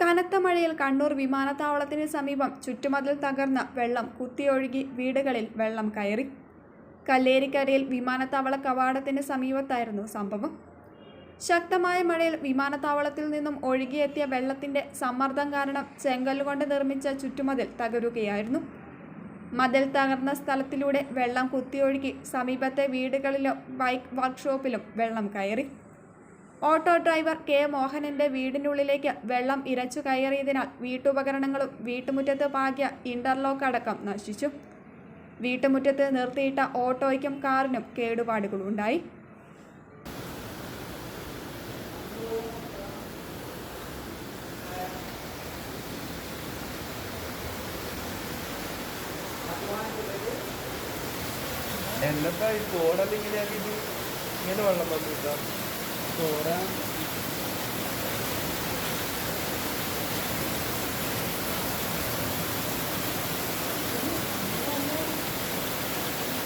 കനത്ത മഴയിൽ കണ്ണൂർ വിമാനത്താവളത്തിന് സമീപം ചുറ്റുമതിൽ തകർന്ന വെള്ളം കുത്തിയൊഴുകി വീടുകളിൽ വെള്ളം കയറി. കല്ലേരിക്കരയിൽ വിമാനത്താവള കവാടത്തിന് സമീപത്തായിരുന്നു സംഭവം. ശക്തമായ മഴയിൽ വിമാനത്താവളത്തിൽ നിന്നും ഒഴുകിയെത്തിയ വെള്ളത്തിന്റെ സമ്മർദ്ദം കാരണം ചെങ്കല്ലുകൊണ്ട് നിർമ്മിച്ച ചുറ്റുമതിൽ തകരുകയായിരുന്നു. മതിൽ തകർന്ന സ്ഥലത്തിലൂടെ വെള്ളം കുത്തിയൊഴുകി സമീപത്തെ വീടുകളിലും ബൈക്ക് വർക്ക്ഷോപ്പിലും വെള്ളം കയറി. ഓട്ടോ ഡ്രൈവർ കെ മോഹനന്റെ വീടിനുള്ളിലേക്ക് വെള്ളം ഇരച്ചു കയറിയതിനാൽ വീട്ടുപകരണങ്ങളും വീട്ടുമുറ്റത്ത് പാകിയ ഇന്റർലോക്ക് അടക്കം നശിച്ചു. വീട്ടുമുറ്റത്ത് നിർത്തിയിട്ട ഓട്ടോയ്ക്കും കാറിനും കേടുപാടുകളുണ്ടായി എന്നപ്പാ ഈ ഇങ്ങനെ വെള്ളം വന്നിട്ടാ? agora